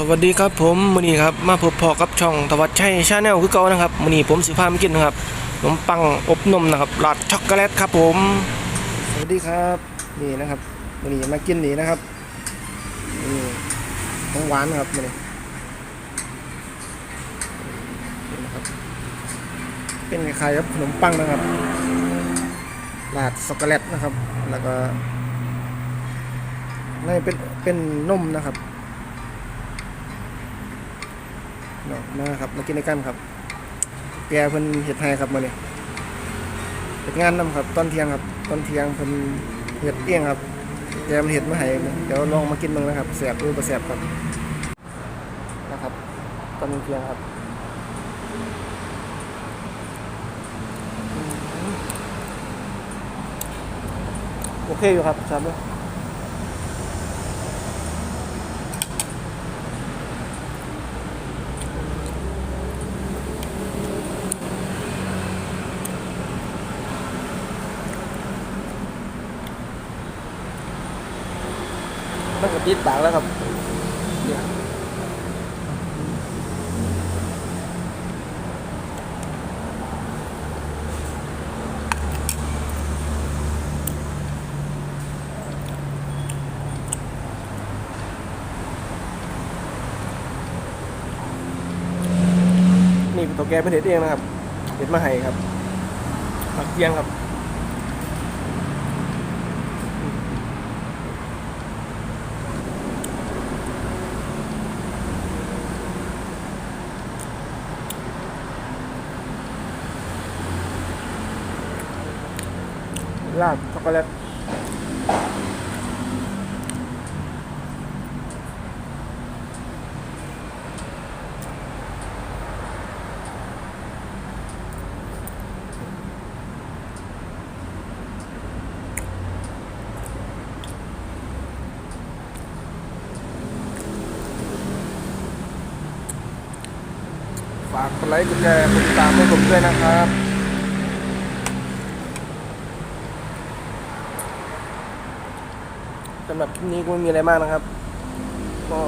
สวัสดีครับผมมือนี้ครับมาพบพอกับช่องตวัดชัยชาแนลคือเก่านะครับมือนี้ผมสิพามากินนะครับขนมปังอบนมนะครับหลอดช็อกโกแลตครับผม สวัสดีครับนี่นะครับมือนี้มากินนี่นะครับนี่ของหวานนะครับมือนี้นี่นะครับเป็นคล้ายๆกับขนมปังนะครับราดช็อกโกแลตนะครับ แล้วก็นี่เป็นเป็นนมนะครับ เนาะมาครับมากินในกันครับแกเพิ่นเฮ็ดให้ครับมื้อนี้เฮ็ดงานนํครับตอนเที่ยงครับตอนเที่ยงเพิ่นเฮ็ดเองครับแกมันเฮ็ดมาให้เดี๋ยวลองมากินเบิ่งนะครับแซ่บหรือบ่แซ่บครับนะครับ ตอนเที่ยงครับโอเคอยู่ครับครับ มันก็ติดปากแล้วครับเนี่ยนี่ตัวแกเป็นเห็ดเองนะครับเห็ดมาให้ครับผักเทียงครับ ลาดช็อกโกแลตฝากกดไลค์กดแชร์กดติดตามให้ผมด้วยนะครับ สำหรับคลิปนี้ก็ไม่มีอะไรมากนะครับ ก็